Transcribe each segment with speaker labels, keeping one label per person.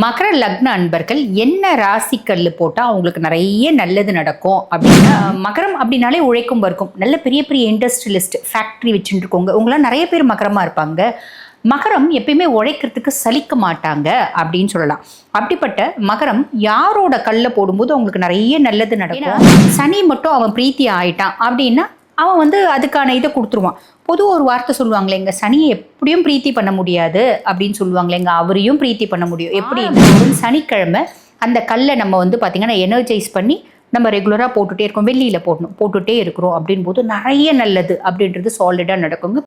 Speaker 1: மகர லக்ன அன்பர்கள் என்ன ராசி கல் போட்டால் அவங்களுக்கு நிறைய நல்லது நடக்கும் அப்படின்னா மகரம் அப்படின்னாலே உழைக்கும் இருக்கும் நல்ல பெரிய பெரிய இண்டஸ்ட்ரியலிஸ்ட் ஃபேக்ட்ரி வச்சுட்டு இருக்கோங்க உங்களாம் நிறைய பேர் மகரமாக இருப்பாங்க மகரம் எப்பயுமே உழைக்கிறதுக்கு சலிக்க மாட்டாங்க அப்படின்னு சொல்லலாம் அப்படிப்பட்ட மகரம் யாரோட கல்ல போடும்போது அவங்களுக்கு நிறைய நல்லது நடக்கும் சனி மட்டும் அவன் பிரீத்தி ஆயிட்டான் அப்படின்னா அவன் வந்து அதுக்கான இதை கொடுத்துருவான் பொதுவாக ஒரு வார்த்தை சொல்லுவாங்களே எங்கள் சனியை எப்படியும் பிரீத்தி பண்ண முடியாது அப்படின்னு சொல்லுவாங்களே எங்க அவரையும் பிரீத்தி பண்ண முடியும் எப்படி சனிக்கிழமை அந்த கல்லை நம்ம வந்து பார்த்தீங்கன்னா எனர்ஜைஸ் பண்ணி நம்ம ரெகுலராக போட்டுகிட்டே இருக்கோம் வெளியில் போடணும் போட்டுகிட்டே இருக்கிறோம் அப்படின் போது நிறைய நல்லது அப்படின்றது சாலிடாக நடக்குங்க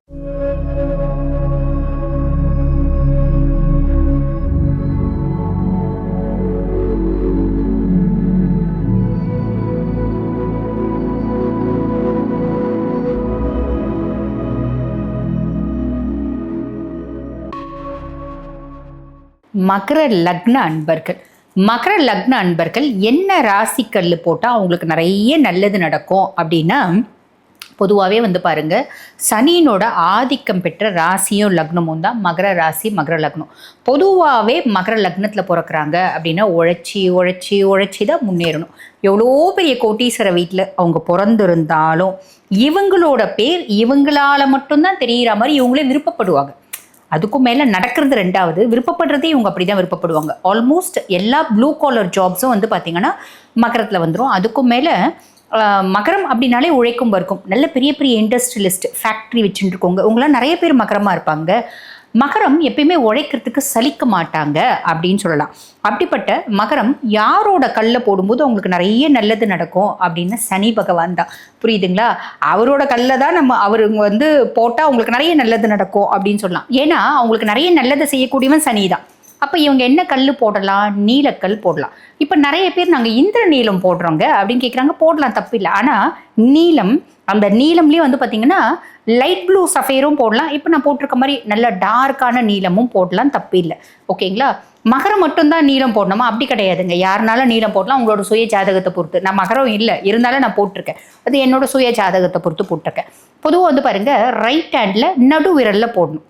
Speaker 1: மகர லக்ன அன்பர்கள் மகர லக்ன அன்பர்கள் என்ன ராசிக்கல் போட்டால் அவங்களுக்கு நிறைய நல்லது நடக்கும் அப்படின்னா பொதுவாகவே வந்து பாருங்கள் சனியினோட ஆதிக்கம் பெற்ற ராசியும் லக்னமும் தான் மகர ராசி மகர லக்னம் பொதுவாகவே மகர லக்னத்தில் பிறக்கிறாங்க அப்படின்னா உழைச்சி உழைச்சி உழைச்சி தான் முன்னேறணும் எவ்வளோ பெரிய கோட்டீஸ்வர வீட்டில் அவங்க பிறந்திருந்தாலும் இவங்களோட பேர் இவங்களால் மட்டும்தான் தெரிகிற மாதிரி இவங்களே விருப்பப்படுவாங்க அதுக்கும் மேலே நடக்கிறது ரெண்டாவது விருப்பப்படுறதே இவங்க அப்படி தான் விருப்பப்படுவாங்க ஆல்மோஸ்ட் எல்லா ப்ளூ காலர் ஜாப்ஸும் வந்து பார்த்திங்கன்னா மகரத்தில் வந்துடும் அதுக்கும் மேலே மகரம் அப்படின்னாலே உழைக்கும் வர்க்கும் நல்ல பெரிய பெரிய இண்டஸ்ட்ரியலிஸ்ட் ஃபேக்ட்ரி வச்சுட்டு இருக்கோங்க உங்களாம் நிறைய பேர் மகரமாக இருப்பாங்க மகரம் எப்பயுமே உழைக்கிறதுக்கு சலிக்க மாட்டாங்க அப்படின்னு சொல்லலாம் அப்படிப்பட்ட மகரம் யாரோட கல்லை போடும்போது அவங்களுக்கு நிறைய நல்லது நடக்கும் அப்படின்னு சனி பகவான் தான் புரியுதுங்களா அவரோட கல்லை தான் நம்ம அவருங்க வந்து போட்டால் அவங்களுக்கு நிறைய நல்லது நடக்கும் அப்படின்னு சொல்லலாம் ஏன்னா அவங்களுக்கு நிறைய நல்லதை செய்யக்கூடியவன் சனி தான் அப்போ இவங்க என்ன கல் போடலாம் நீலக்கல் போடலாம் இப்போ நிறைய பேர் நாங்கள் இந்திர நீளம் போடுறோங்க அப்படின்னு கேட்குறாங்க போடலாம் தப்பு இல்லை ஆனால் நீளம் அந்த நீளம்லேயே வந்து பார்த்திங்கன்னா லைட் ப்ளூ சஃபேரும் போடலாம் இப்போ நான் போட்டிருக்க மாதிரி நல்ல டார்க்கான நீளமும் போடலாம் தப்பு இல்லை ஓகேங்களா மகரம் மட்டும்தான் நீளம் போடணுமா அப்படி கிடையாதுங்க யாருனாலும் நீளம் போடலாம் உங்களோட சுய ஜாதகத்தை பொறுத்து நான் மகரம் இல்லை இருந்தாலும் நான் போட்டிருக்கேன் அது என்னோட சுய ஜாதகத்தை பொறுத்து போட்டிருக்கேன் பொதுவாக வந்து பாருங்கள் ரைட் ஹேண்டில் நடு விரலில் போடணும்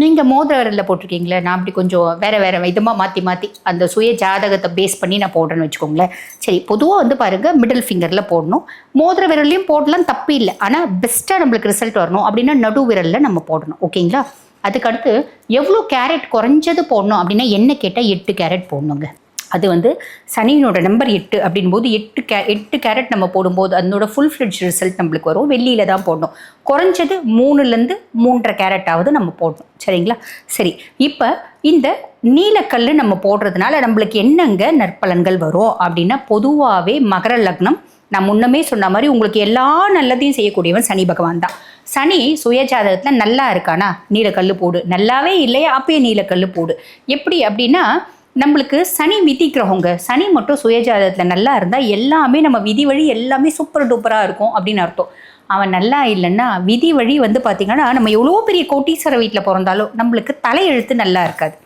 Speaker 1: நீங்கள் மோதிர விரலில் போட்டிருக்கீங்களே நான் அப்படி கொஞ்சம் வேறு வேறு விதமாக மாற்றி மாற்றி அந்த சுய ஜாதகத்தை பேஸ் பண்ணி நான் போடுறேன்னு வச்சுக்கோங்களேன் சரி பொதுவாக வந்து பாருங்கள் மிடில் ஃபிங்கரில் போடணும் மோதிர விரல்லையும் போடலாம் தப்பு இல்லை ஆனால் பெஸ்ட்டாக நம்மளுக்கு ரிசல்ட் வரணும் அப்படின்னா நடு விரலில் நம்ம போடணும் ஓகேங்களா அதுக்கடுத்து எவ்வளோ கேரட் குறைஞ்சது போடணும் அப்படின்னா என்ன கேட்டால் எட்டு கேரட் போடணுங்க அது வந்து சனியினோட நம்பர் எட்டு அப்படின்போது எட்டு கே எட்டு கேரட் நம்ம போடும்போது அதனோட ஃபுல் ஃப்ரிட்ஜ் ரிசல்ட் நம்மளுக்கு வரும் வெள்ளியில் தான் போடணும் குறைஞ்சது மூணுலேருந்து மூன்றரை கேரட்டாவது நம்ம போடணும் சரிங்களா சரி இப்போ இந்த நீலக்கல் நம்ம போடுறதுனால நம்மளுக்கு என்னங்க நற்பலன்கள் வரும் அப்படின்னா பொதுவாகவே மகர லக்னம் நான் முன்னமே சொன்ன மாதிரி உங்களுக்கு எல்லா நல்லதையும் செய்யக்கூடியவன் சனி பகவான் தான் சனி சுயஜாதகத்தில் நல்லா இருக்கானா நீலக்கல் போடு நல்லாவே இல்லையா அப்பயே நீலக்கல் போடு எப்படி அப்படின்னா நம்மளுக்கு சனி விதி கிரகங்க சனி மட்டும் சுயஜாதத்தில் நல்லா இருந்தால் எல்லாமே நம்ம விதி வழி எல்லாமே சூப்பர் டூப்பராக இருக்கும் அப்படின்னு அர்த்தம் அவன் நல்லா இல்லைன்னா விதி வழி வந்து பார்த்திங்கன்னா நம்ம எவ்வளோ பெரிய கோட்டீஸ்வர வீட்டில் பிறந்தாலும் நம்மளுக்கு தலையெழுத்து நல்லா இருக்காது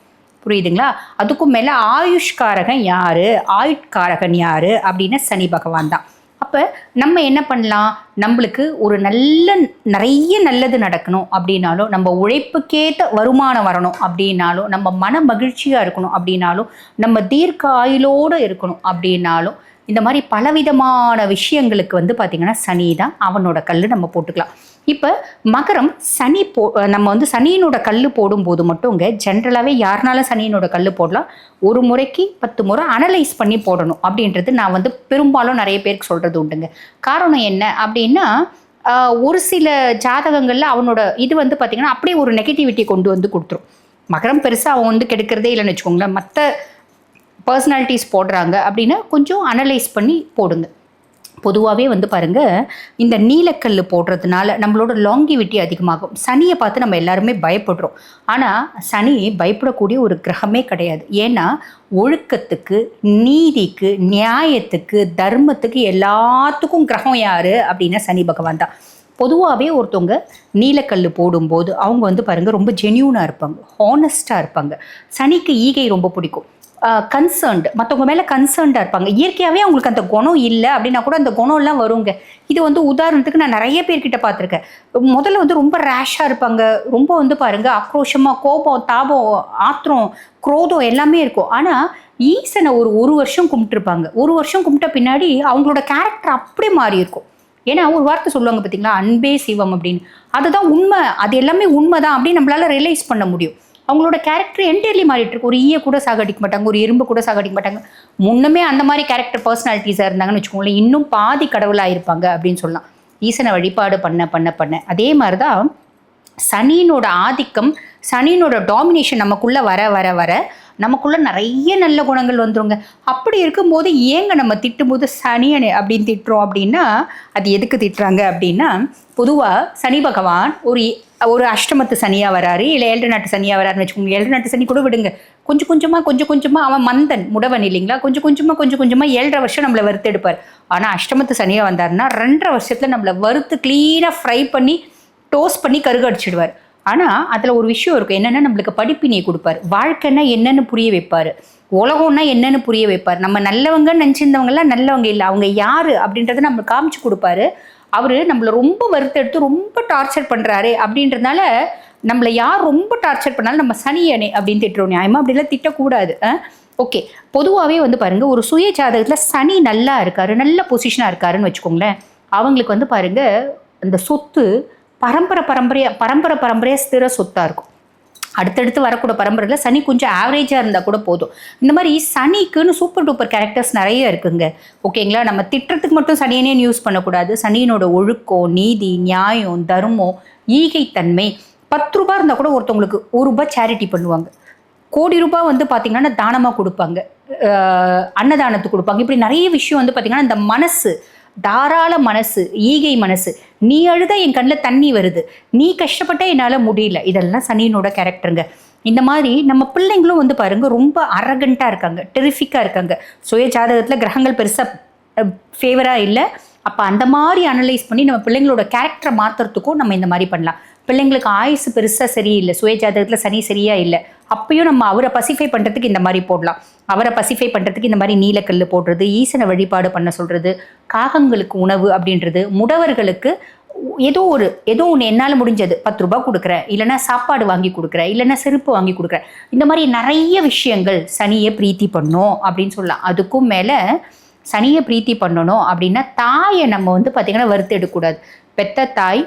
Speaker 1: புரியுதுங்களா அதுக்கும் மேலே ஆயுஷ்காரகன் யார் ஆயுட்காரகன் யார் அப்படின்னு சனி பகவான் தான் அப்போ நம்ம என்ன பண்ணலாம் நம்மளுக்கு ஒரு நல்ல நிறைய நல்லது நடக்கணும் அப்படின்னாலும் நம்ம உழைப்புக்கேற்ற வருமானம் வரணும் அப்படின்னாலும் நம்ம மன மகிழ்ச்சியாக இருக்கணும் அப்படின்னாலும் நம்ம தீர்க்க ஆயுளோடு இருக்கணும் அப்படின்னாலும் இந்த மாதிரி பலவிதமான விஷயங்களுக்கு வந்து பார்த்திங்கன்னா சனி தான் அவனோட கல் நம்ம போட்டுக்கலாம் இப்போ மகரம் சனி போ நம்ம வந்து சனியினோட கல் போடும்போது மட்டும்ங்க ஜென்ரலாகவே யாருனால சனியினோட கல் போடலாம் ஒரு முறைக்கு பத்து முறை அனலைஸ் பண்ணி போடணும் அப்படின்றது நான் வந்து பெரும்பாலும் நிறைய பேருக்கு சொல்கிறது உண்டுங்க காரணம் என்ன அப்படின்னா ஒரு சில ஜாதகங்களில் அவனோட இது வந்து பார்த்திங்கன்னா அப்படியே ஒரு நெகட்டிவிட்டி கொண்டு வந்து கொடுத்துரும் மகரம் பெருசாக அவன் வந்து கெடுக்கிறதே இல்லைன்னு வச்சுக்கோங்களேன் மற்ற பர்சனாலிட்டிஸ் போடுறாங்க அப்படின்னா கொஞ்சம் அனலைஸ் பண்ணி போடுங்க பொதுவாகவே வந்து பாருங்கள் இந்த நீலக்கல் போடுறதுனால நம்மளோட லாங்கிவிட்டி அதிகமாகும் சனியை பார்த்து நம்ம எல்லாருமே பயப்படுறோம் ஆனால் சனி பயப்படக்கூடிய ஒரு கிரகமே கிடையாது ஏன்னா ஒழுக்கத்துக்கு நீதிக்கு நியாயத்துக்கு தர்மத்துக்கு எல்லாத்துக்கும் கிரகம் யார் அப்படின்னா சனி பகவான் தான் பொதுவாகவே ஒருத்தவங்க நீலக்கல் போடும்போது அவங்க வந்து பாருங்கள் ரொம்ப ஜென்யூனாக இருப்பாங்க ஹானஸ்ட்டாக இருப்பாங்க சனிக்கு ஈகை ரொம்ப பிடிக்கும் கன்சர்ன்டு மற்றவங்க மேலே கன்சர்ன்டாக இருப்பாங்க இயற்கையாகவே அவங்களுக்கு அந்த குணம் இல்லை அப்படின்னா கூட அந்த குணம்லாம் வருங்க இது வந்து உதாரணத்துக்கு நான் நிறைய பேர்கிட்ட பார்த்துருக்கேன் முதல்ல வந்து ரொம்ப ரேஷாக இருப்பாங்க ரொம்ப வந்து பாருங்கள் ஆக்ரோஷமாக கோபம் தாபம் ஆத்திரம் குரோதம் எல்லாமே இருக்கும் ஆனால் ஈசனை ஒரு ஒரு வருஷம் கும்பிட்டுருப்பாங்க ஒரு வருஷம் கும்பிட்ட பின்னாடி அவங்களோட கேரக்டர் அப்படியே மாறி இருக்கும் ஏன்னா ஒரு வார்த்தை சொல்லுவாங்க பார்த்தீங்களா அன்பே சிவம் அப்படின்னு அதுதான் உண்மை அது எல்லாமே உண்மை தான் அப்படின்னு நம்மளால் ரியலைஸ் பண்ண முடியும் அவங்களோட கேரக்டர் என்டையர்லி மாறிட்டு இருக்கு ஒரு ஈய கூட சாகடிக்க மாட்டாங்க ஒரு எறும்பு கூட சாகடிக்க மாட்டாங்க முன்னமே அந்த மாதிரி கேரக்டர் பர்சனாலிட்டிஸாக இருந்தாங்கன்னு வச்சுக்கோங்களேன் இன்னும் பாதி கடவுளாக இருப்பாங்க அப்படின்னு சொல்லலாம் ஈசனை வழிபாடு பண்ண பண்ண பண்ண அதே மாதிரி தான் சனியினோட ஆதிக்கம் சனியினோட டாமினேஷன் நமக்குள்ளே வர வர வர நமக்குள்ளே நிறைய நல்ல குணங்கள் வந்துருங்க அப்படி இருக்கும்போது ஏங்க நம்ம திட்டும்போது சனியனை அப்படின்னு திட்டுறோம் அப்படின்னா அது எதுக்கு திட்டுறாங்க அப்படின்னா பொதுவாக சனி பகவான் ஒரு ஒரு அஷ்டமத்து சனியாக வராரு இல்லை ஏழு நாட்டு சனியாக வராருன்னு வச்சுக்கோங்க ஏழு நாட்டு சனி கூட விடுங்க கொஞ்சம் கொஞ்சமாக கொஞ்சம் கொஞ்சமாக அவன் மந்தன் முடவன் இல்லைங்களா கொஞ்சம் கொஞ்சமாக கொஞ்சம் கொஞ்சமாக ஏழரை வருஷம் நம்மளை வறுத்து எடுப்பார் ஆனால் அஷ்டமத்து சனியாக வந்தார்னா ரெண்டரை வருஷத்தில் நம்மளை வறுத்து க்ளீனாக ஃப்ரை பண்ணி டோஸ்ட் பண்ணி கருகடிச்சிடுவார் ஆனால் அதில் ஒரு விஷயம் இருக்கும் என்னென்னா நம்மளுக்கு படிப்பினை கொடுப்பார் வாழ்க்கைன்னா என்னென்னு புரிய வைப்பார் உலகம்னா என்னென்னு புரிய வைப்பார் நம்ம நல்லவங்கன்னு நினச்சிருந்தவங்கலாம் நல்லவங்க இல்லை அவங்க யார் அப்படின்றத நம்மளுக்கு காமிச்சு கொடுப்பாரு அவர் நம்மளை ரொம்ப வருத்தெடுத்து ரொம்ப டார்ச்சர் பண்ணுறாரு அப்படின்றதுனால நம்மளை யார் ரொம்ப டார்ச்சர் பண்ணாலும் நம்ம சனி அணை அப்படின்னு திட்டுறோம் நியாயமாக அப்படிலாம் திட்டக்கூடாது ஓகே பொதுவாகவே வந்து பாருங்கள் ஒரு சுய ஜாதகத்தில் சனி நல்லா இருக்காரு நல்ல பொசிஷனாக இருக்காருன்னு வச்சுக்கோங்களேன் அவங்களுக்கு வந்து பாருங்கள் அந்த சொத்து பரம்பரை பரம்பரையாக பரம்பரை பரம்பரையாக ஸ்திர சொத்தாக இருக்கும் அடுத்தடுத்து வரக்கூட பரம்பரையில் சனி கொஞ்சம் ஆவரேஜாக இருந்தால் கூட போதும் இந்த மாதிரி சனிக்குன்னு சூப்பர் டூப்பர் கேரக்டர்ஸ் நிறைய இருக்குங்க ஓகேங்களா நம்ம திட்டத்துக்கு மட்டும் சனியனே யூஸ் பண்ணக்கூடாது சனியினோட ஒழுக்கம் நீதி நியாயம் தர்மம் ஈகைத்தன்மை பத்து ரூபாய் இருந்தால் கூட ஒருத்தவங்களுக்கு ஒரு ரூபாய் சேரிட்டி பண்ணுவாங்க கோடி ரூபாய் வந்து பார்த்திங்கன்னா தானமாக கொடுப்பாங்க அன்னதானத்துக்கு கொடுப்பாங்க இப்படி நிறைய விஷயம் வந்து பார்த்திங்கன்னா இந்த மனசு தாராள மனசு ஈகை மனசு நீ அழுத என் கண்ணில் தண்ணி வருது நீ கஷ்டப்பட்ட என்னால் முடியல இதெல்லாம் சனியனோட கேரக்டருங்க இந்த மாதிரி நம்ம பிள்ளைங்களும் வந்து பாருங்கள் ரொம்ப அரகண்ட்டாக இருக்காங்க டெரிஃபிக்காக இருக்காங்க சுய ஜாதகத்தில் கிரகங்கள் பெருசாக ஃபேவராக இல்லை அப்போ அந்த மாதிரி அனலைஸ் பண்ணி நம்ம பிள்ளைங்களோட கேரக்டரை மாற்றுறதுக்கும் நம்ம இந்த மாதிரி பண்ணலாம் பிள்ளைங்களுக்கு ஆயுசு பெருசாக சரியில்லை சுய ஜாதகத்தில் சனி சரியாக இல்லை அப்பயும் நம்ம அவரை பசிஃபை பண்ணுறதுக்கு இந்த மாதிரி போடலாம் அவரை பசிஃபை பண்ணுறதுக்கு இந்த மாதிரி நீலக்கல் போடுறது ஈசனை வழிபாடு பண்ண சொல்கிறது காகங்களுக்கு உணவு அப்படின்றது முடவர்களுக்கு ஏதோ ஒரு ஏதோ ஒன்று என்னால் முடிஞ்சது பத்து ரூபா கொடுக்குறேன் இல்லைனா சாப்பாடு வாங்கி கொடுக்குறேன் இல்லைனா செருப்பு வாங்கி கொடுக்குறேன் இந்த மாதிரி நிறைய விஷயங்கள் சனியை பிரீத்தி பண்ணும் அப்படின்னு சொல்லலாம் அதுக்கும் மேலே சனியை பிரீத்தி பண்ணணும் அப்படின்னா தாயை நம்ம வந்து பார்த்திங்கன்னா வறுத்து எடுக்கக்கூடாது பெத்த தாய்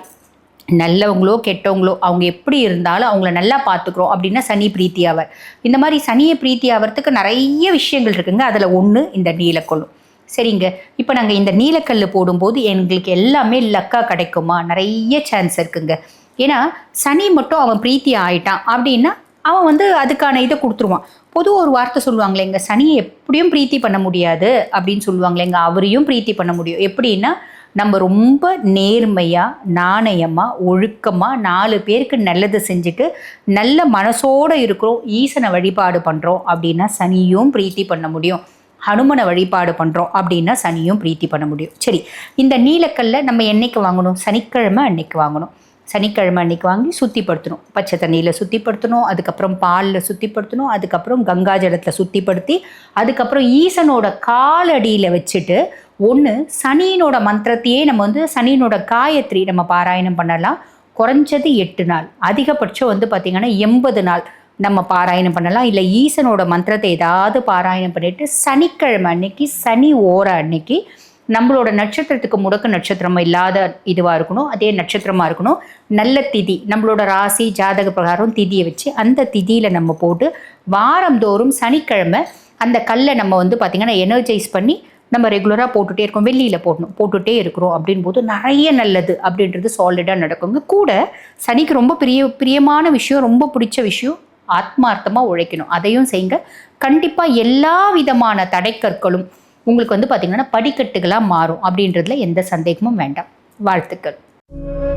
Speaker 1: நல்லவங்களோ கெட்டவங்களோ அவங்க எப்படி இருந்தாலும் அவங்கள நல்லா பார்த்துக்குறோம் அப்படின்னா சனி பிரீத்தி ஆவர் இந்த மாதிரி சனியை பிரீத்தி ஆகிறதுக்கு நிறைய விஷயங்கள் இருக்குங்க அதில் ஒன்று இந்த நீலக்கொள்ளும் சரிங்க இப்போ நாங்கள் இந்த நீலக்கல் போடும்போது எங்களுக்கு எல்லாமே லக்காக கிடைக்குமா நிறைய சான்ஸ் இருக்குங்க ஏன்னா சனி மட்டும் அவன் பிரீத்தி ஆகிட்டான் அப்படின்னா அவன் வந்து அதுக்கான இதை கொடுத்துருவான் பொது ஒரு வார்த்தை சொல்லுவாங்களேங்க சனியை எப்படியும் பிரீத்தி பண்ண முடியாது அப்படின்னு சொல்லுவாங்களேங்க அவரையும் பிரீத்தி பண்ண முடியும் எப்படின்னா நம்ம ரொம்ப நேர்மையாக நாணயமாக ஒழுக்கமாக நாலு பேருக்கு நல்லது செஞ்சுட்டு நல்ல மனசோடு இருக்கிறோம் ஈசனை வழிபாடு பண்ணுறோம் அப்படின்னா சனியும் பிரீத்தி பண்ண முடியும் ஹனுமனை வழிபாடு பண்ணுறோம் அப்படின்னா சனியும் பிரீத்தி பண்ண முடியும் சரி இந்த நீலக்கல்ல நம்ம என்றைக்கு வாங்கணும் சனிக்கிழமை அன்னைக்கு வாங்கணும் சனிக்கிழமை அன்னைக்கு வாங்கி சுத்திப்படுத்தணும் பச்சை தண்ணியில் சுத்திப்படுத்தணும் அதுக்கப்புறம் பாலில் சுத்திப்படுத்தணும் அதுக்கப்புறம் கங்காஜலத்தில் சுத்திப்படுத்தி அதுக்கப்புறம் ஈசனோட காலடியில் வச்சுட்டு ஒன்று சனியினோட மந்திரத்தையே நம்ம வந்து சனியினோட காயத்ரி நம்ம பாராயணம் பண்ணலாம் குறைஞ்சது எட்டு நாள் அதிகபட்சம் வந்து பார்த்திங்கன்னா எண்பது நாள் நம்ம பாராயணம் பண்ணலாம் இல்லை ஈசனோட மந்திரத்தை ஏதாவது பாராயணம் பண்ணிவிட்டு சனிக்கிழமை அன்னைக்கு சனி ஓர அன்னைக்கு நம்மளோட நட்சத்திரத்துக்கு முடக்க நட்சத்திரம் இல்லாத இதுவாக இருக்கணும் அதே நட்சத்திரமாக இருக்கணும் நல்ல திதி நம்மளோட ராசி ஜாதக பிரகாரம் திதியை வச்சு அந்த திதியில் நம்ம போட்டு வாரந்தோறும் சனிக்கிழமை அந்த கல்லை நம்ம வந்து பார்த்திங்கன்னா எனர்ஜைஸ் பண்ணி நம்ம ரெகுலராக போட்டுகிட்டே இருக்கோம் வெளியில் போடணும் போட்டுகிட்டே இருக்கிறோம் அப்படின்போது நிறைய நல்லது அப்படின்றது சாலிடாக நடக்குங்க கூட சனிக்கு ரொம்ப பிரிய பிரியமான விஷயம் ரொம்ப பிடிச்ச விஷயம் ஆத்மார்த்தமாக உழைக்கணும் அதையும் செய்யுங்க கண்டிப்பாக எல்லா விதமான தடைக்கற்களும் உங்களுக்கு வந்து பார்த்திங்கன்னா படிக்கட்டுகளாக மாறும் அப்படின்றதுல எந்த சந்தேகமும் வேண்டாம் வாழ்த்துக்கள்